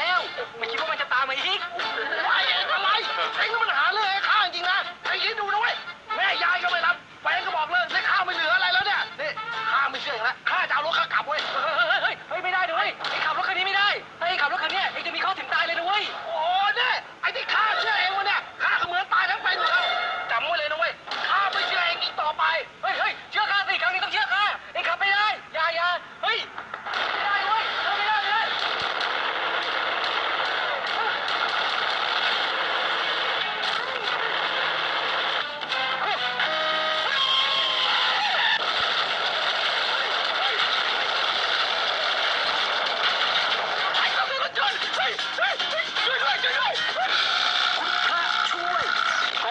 แล้วไม่คิดว่ามันจะตามมาอีก